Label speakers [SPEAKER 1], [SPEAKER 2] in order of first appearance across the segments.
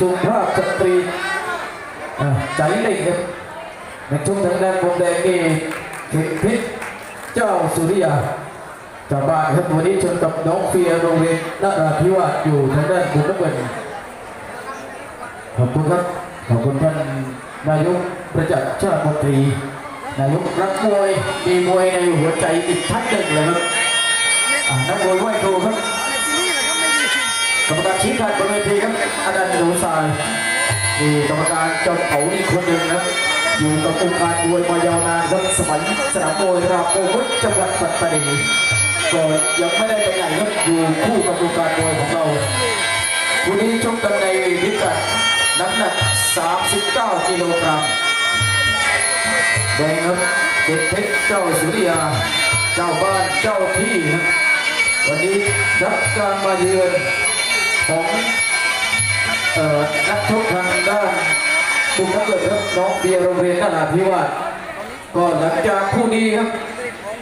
[SPEAKER 1] สุภาพสตรีใจเล็กครับในช่วงทางด้านมุมแดงนี่เข็มพิษเจ้าสุริยาจ้าบ้านครับวันนี้ชนกับน้องเฟียโรงเรียนนราธิวาสอยู่ทางด้านบุญน้ำเงินขอบคุณครับขอบคุณท่านนายกประจักษ์ชาติมนตรีนายกรักมวยมีมวยในหัวใจอีกท่านหนึ่งเลยครับนักมวยไหวครูครับ กรรมการชี้ขาดบนเวทีครับอาจารย์หนูสายมีกรรมการจอมเขาอีกคนหนึ่งนะครับอยู่กับองค์การมวยมายาวนานครับสมัยสนามมวยราโกมุทจังหวัดปัตตานีก็ยังไม่ได้ไปไหนครับอยู่คู่กับองค์การมวยของเราวันนี้ชกกันในพิกัดน้ำหนัก 39 กิโลกรัมแดงครับเด็กเพชรเจ้าสุริยา เจ้าบ้านเจ้าที่ครับวันนี้รับการมาเยือน ของนักชกทางด้านบุญนักเกิดครับน้องเบียร์โรงเรียนนาราธิวาสก็หลังจากคู่นี้ครับ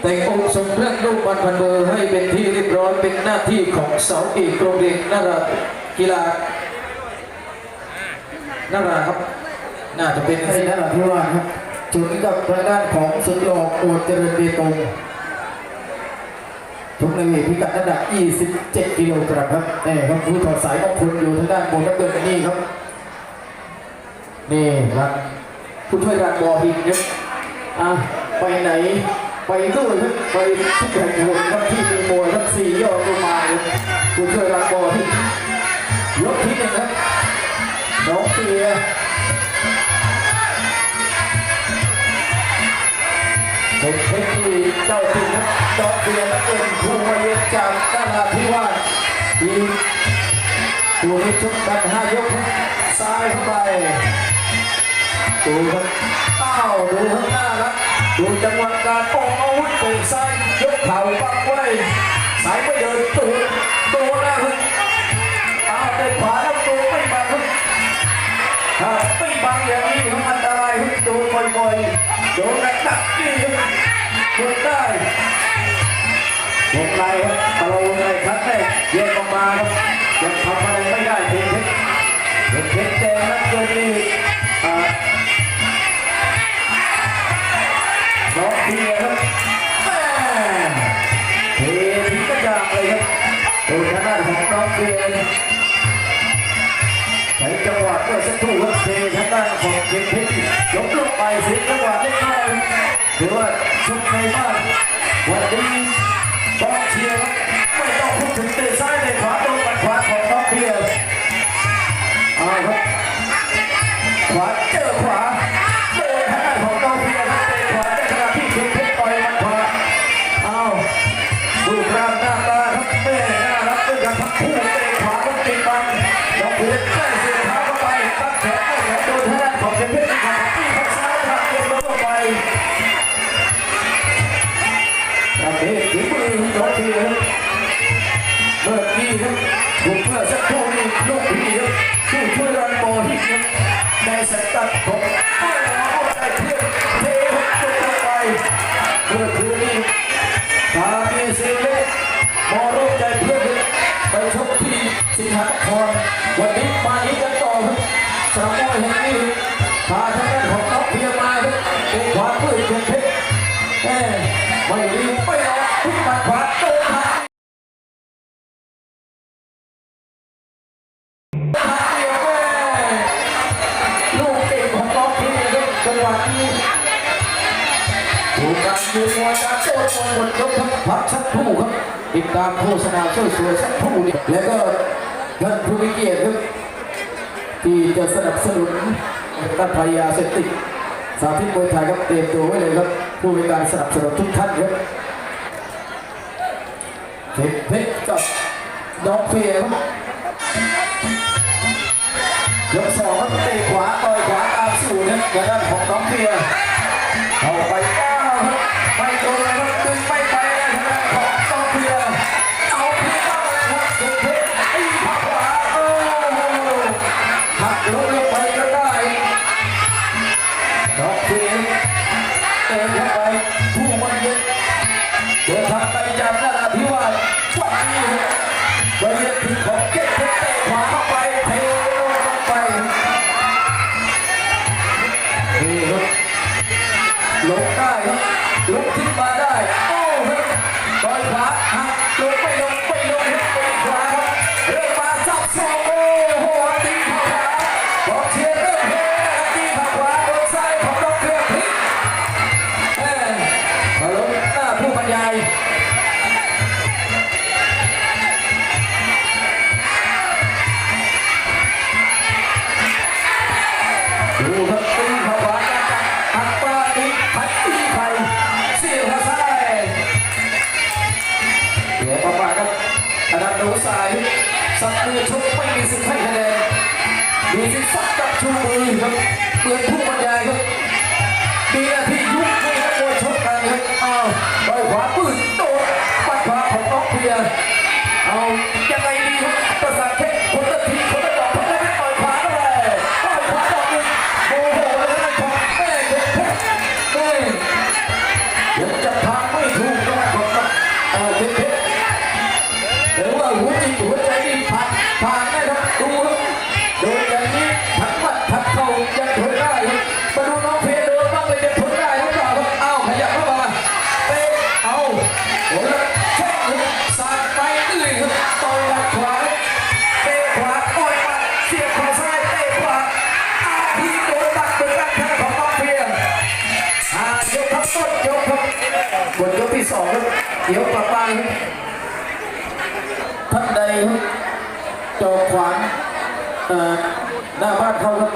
[SPEAKER 1] แต่งองค์ทรงเครื่องรูปบันพันเบอร์ให้เป็นที่เรียบร้อยเป็นหน้าที่ของเสาเอกโรงเรียนนารากีฬานาราครับ น่าจะเป็นให้นาราธิวาสครับจุดกับทางด้านของสุดหลอกโอดเจริญเบตง ทุกในเวพิกัดน้ำหนัก27 กิโลกรัมครับนี่ครับผู้ถอดสายของคุณอยู่ทางด้านบนนักเดินนี่ครับ นี่ครับผู้ช่วยรันบอหินครับอะไปไหน ไปด้วยครับไปทุกแห่งหนครับที่มีมวยครับสี่ยอดลงมาครับผู้ช่วยรันบอหินยกที่หนึ่งครับน้องเปีย เจ้าถิ่นครับดอกเบียร์และเอ็นผู้มาเยือนจากนาราธิวาสทีตัวนี้ชกกันห้ายกซ้ายเข้าไปดูครับเต้าดูข้างหน้าครับดูจังหวะการออกอาวุธเตะซ้ายยกเข่าปักไว้สายไม่เดินตูดตัวหนะครับเอาได้ขวาแล้วตัวไม่บังครับถ้าไม่บังอย่างนี้ครับอันตรายครับโดนบ่อยๆโดนหนักๆนี่ครับ โดนได้วงในครับตะลงในครั้งแรกแยกออกมาครับยังทำอะไรไม่ได้เพชรเพชรเพชรแดงนั้นเกินนี่น้องเพียครับแม่เททิ้งกระจางเลยครับโดนทางด้านของน้องเพียใช้จังหวะเมื่อสักครู่ครับเททางด้านของเกมเพชรยกลงไปเสียจังหวะเล็กน้อย หรือว่าชุดในบ้านวันนี้กองเชียร์ครับไม่ต้องพูดถึงเตะซ้ายเตะขวาโดนปัดขวาของน้องเพียร์เอาครับขวาเจอขวา สกัดของไม่เอาใจเพื่อนเทหัวจุดลงไปเมื่อคืนนี้ทางเอเซียเล็กมอรู้ใจเพื่อนไปชกที่สิงหาคร หวะนี้ถูกการยืนมวยการโต้มวยหมดยกทั้งพักสักครู่ครับติดตามโฆษณาช่วยสวยสักครู่นี้แล้วก็ท่านผู้มีเกียรติครับที่จะสนับสนุนต้านภัยยาเสพติดสาธิตมวยไทยครับเตรียมตัวไว้เลยครับผู้มีการสนับสนุนทุกท่านครับเพชรเพชรกับน้องเฟียครับยกสองครับ กระด้านของน้องเฟียร์เข้าไปก้าวครับไม่โดนเลยครับดึงไม่ไปนะทางด้านของน้องเฟียร์เอาเพียร์เข้าเลยครับเพชรเพชรตีขวาโอ้โหหักลงลงไปก็ได้ดอกเพียงเติมเข้าไปผู้มันเย็นเดินทางไปจากนาราธิวาสวันนี้บริเฟัดกับชูมือครับเหมือนผู้บรรยายครับ เดี๋ยวกลับไปครับท่านใดจอขวานหน้าบ้านเขาครับ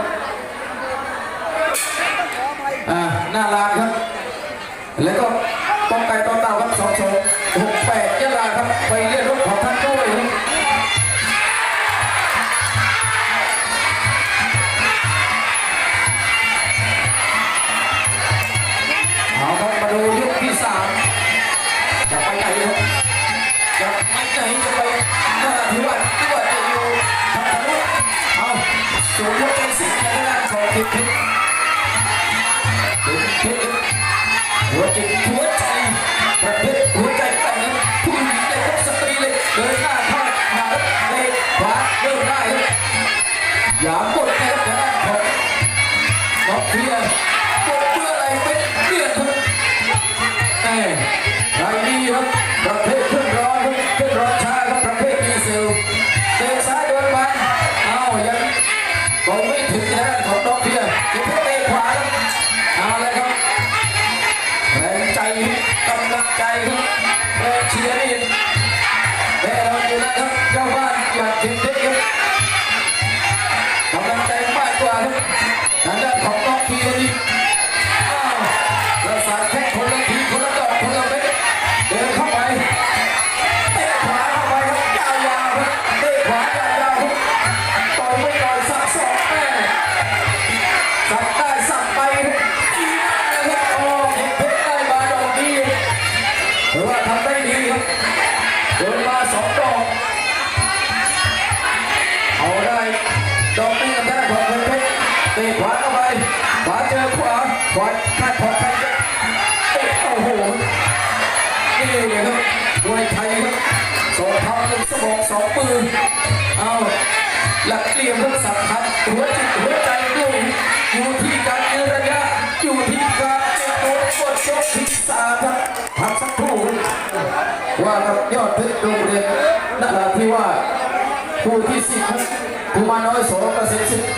[SPEAKER 1] หน้าร้าน สูงหัวใจสิในด้านของคิดคิดคิดคิดหัวใจหัวใจประเภทหัวใจแต่งผู้หญิงเลยครับสตรีเลยเดินหน้าทอดมาเลยขวาเดินได้อย่ากดนะครับนของน้องเพียร์กดเพื่ออะไรเป็นเลือดครับแม่รายนี้ครับประเภทขึ้นร้อน ก็ไม่ถึงทางด้านของน้องเพียร์จะเตะขวาครับเอาเลยครับแรงใจกำลังใจครับแรงเชียร์นี่แน่นอนอยู่แล้วครับเจ้าบ้านอยากถึงเด็กครับ ขวาคาดขวาใครจะโอ้โห นี่เลยครับมวยไทยครับสองเท้าหนึ่งสมองสองปืนเอาหลักเหลี่ยมครับสำคัญหัวจิตหัวใจด้วยอยู่ที่การยืนระยะอยู่ที่การเจ็บตัวกดยกที่สามครับพักสักครู่ว่ากับยอดเพชรโรงเรียนนราธิวาสผู้ที่สิบกุมารน้อยโสรเกษตรสิทธิ์อักกับ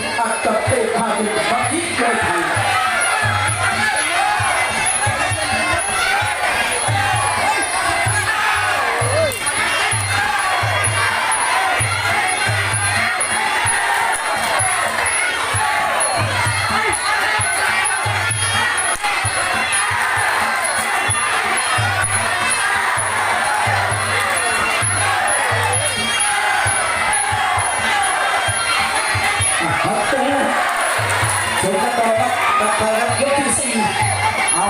[SPEAKER 1] เอา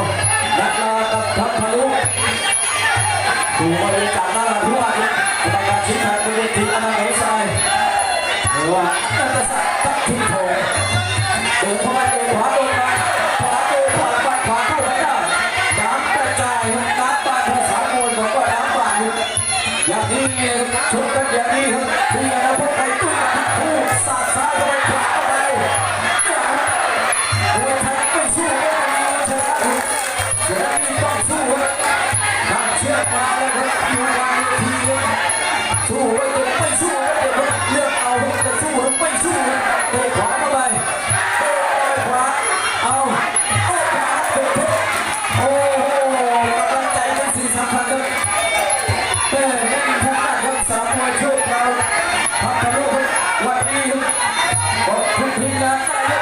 [SPEAKER 1] ดักลากับทัพทะลุดูมาเลยจากนาราธิวาสกรรมการชี้ขาดเป็นทีมอนาคตทรายหรือว่านักษัตริย์ทัพทิมทองเดินเข้ามาเตะขวาโดนมาขวาเตะขวาปัดขวาเข้าไปได้น้ำกระจายน้ำปานภาษามวยบอกว่าน้ำปานอย่างนี้ชมกันอย่างนี้ครับที่อนาคตไทย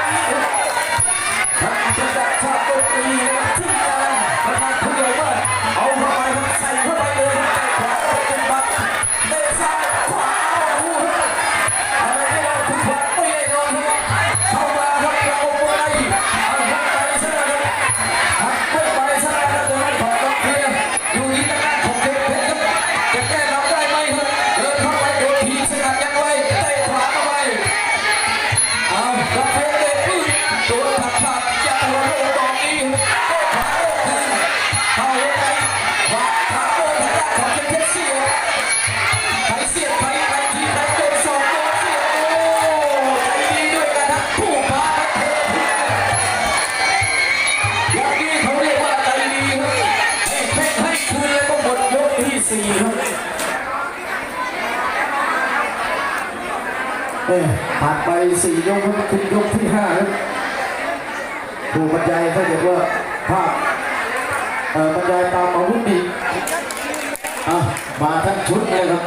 [SPEAKER 1] Thank you. เอ้ยผ่านไปสี่ยกครับขึ้นยกที่ห้าครับผู้บรรยายเขาเรียกว่าภาพเอ่อบรรยายตามอาวุธดีอะมาทั้งชุดเลยครับ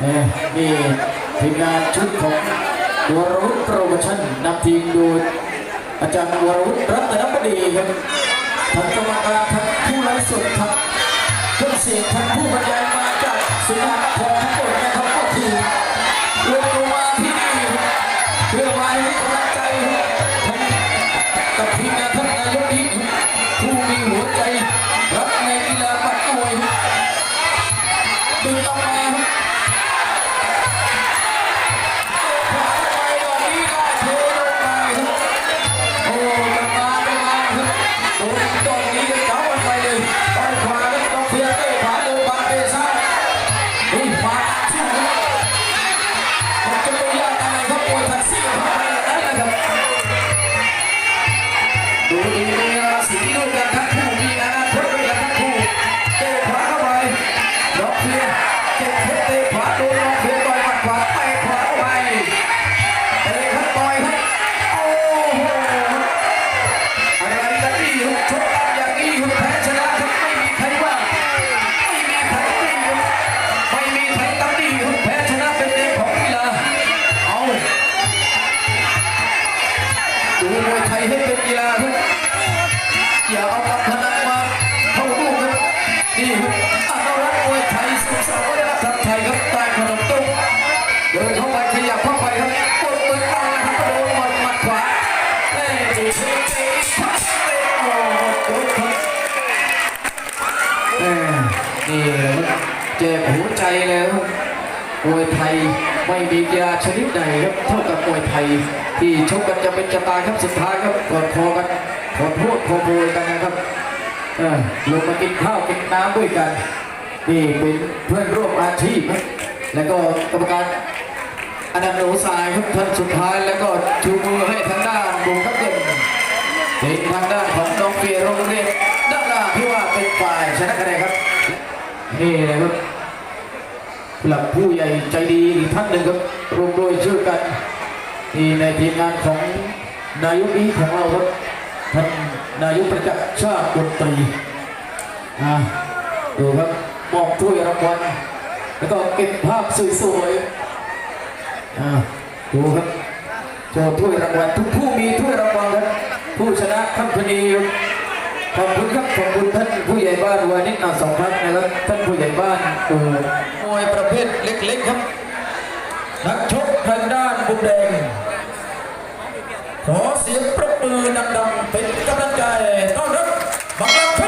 [SPEAKER 1] เนี่ยนี่ทีมงานชุดของวรวุฒิโปรโมชั่นนำทีมโดยอาจารย์วรวุฒิรัตนบดีครับทั้งกรรมการทั้งผู้ไลฟ์สดทั้งเครื่องเสียงทั้ง แล้วมวยไทยไม่มีกีฬาชนิดใดครับเท่ากับมวยไทย ที่ชกกันจะเป็นจะตายครับสุดท้ายครับกอดคอกันขอโทษขอโพยกันนะครับลงมากินข้าวกินน้ำด้วยกันนี่เป็นเพื่อนร่วมอาชีพแล้วก็กรรมการอันดับโนสายครับท่านสุดท้ายแล้วก็ชูมือให้ทางด้านบุงครับเด่นเป็นทางด้านของน้องเฟียร์โรงเรียนด้านหน้าที่ว่าเป็นฝ่ายชนะคะแนนครับนี่นะครับ หลักผู้ใหญ่ใจดีอีกท่านหนึ่งครับรวมโดยช่วยกันนี่ในทีมงานของนายกอีของเราครับท่านนายกประจักษ์ชาติดนตรีอ่าดูครับมอบถ้วยรางวัลแล้วก็เก็บภาพสวยๆอ่าดูครับโชว์ถ้วยรางวัลทุกผู้มีถ้วยรางวัลครับผู้ชนะค่ำคืนนี้ ขอบคุณครับขอบคุณท่านผู้ใหญ่บ้านวานิชอาสองพัฒน์นะครับท่านผู้ใหญ่บ้านเออมวยประเภทเล็กๆครับนักชกทางด้านบุมแดงขอเสียงปรบมือดังๆเป็นกำลังใจต้อนรับบังลับเ